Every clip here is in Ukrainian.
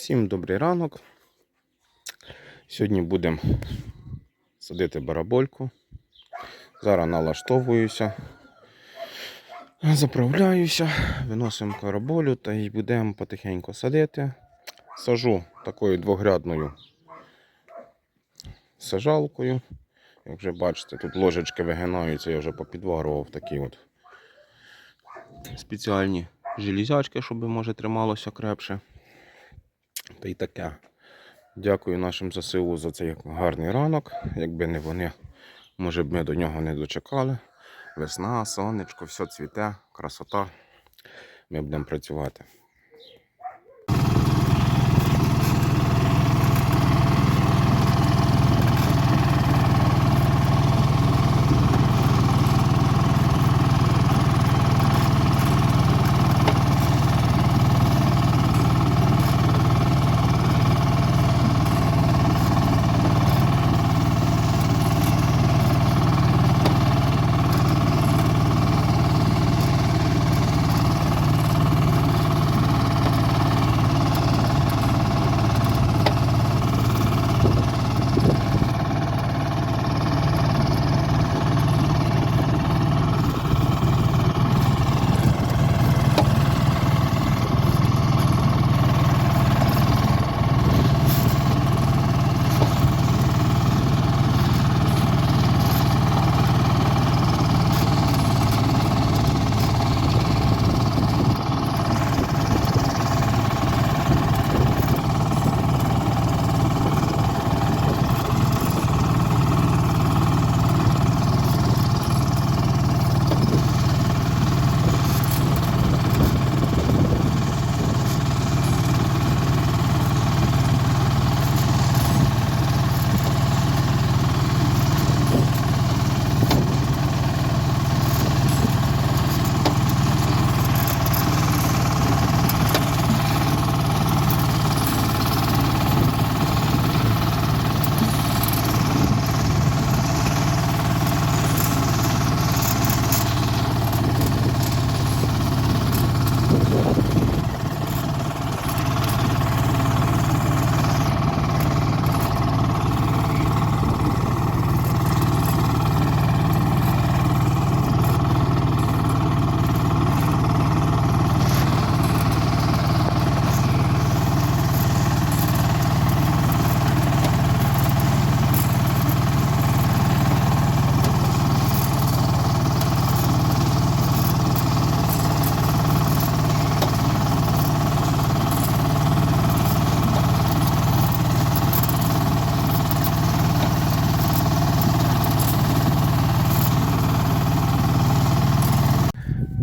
Всім добрий ранок. Сьогодні будемо садити барабольку. Зараз налаштовуюся, заправляюся, виносимо караболю та й будемо потихеньку садити. Сажу такою двогрядною сажалкою. Як вже бачите, тут ложечки вигинаються, я вже попідварував такі от спеціальні железячки, щоб може трималося крепше. Та й таке. Дякую нашим ЗСУ за цей гарний ранок. Якби не вони, може б ми до нього не дочекали. Весна, сонечко, все цвіте, красота. Ми будемо працювати.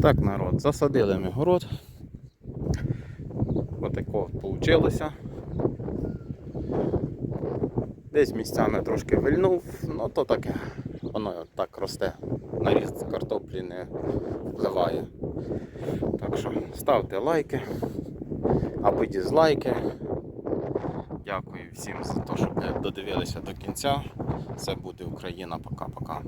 Так, народ, засадили ми город. Отако вийшло. Десь місцями трошки вильнув, ну то таке. Воно так росте. На ріст картоплі не впливає. Так що ставте лайки або дізлайки. Дякую всім за те, що ви додивилися до кінця. Це буде Україна. Пока-пока.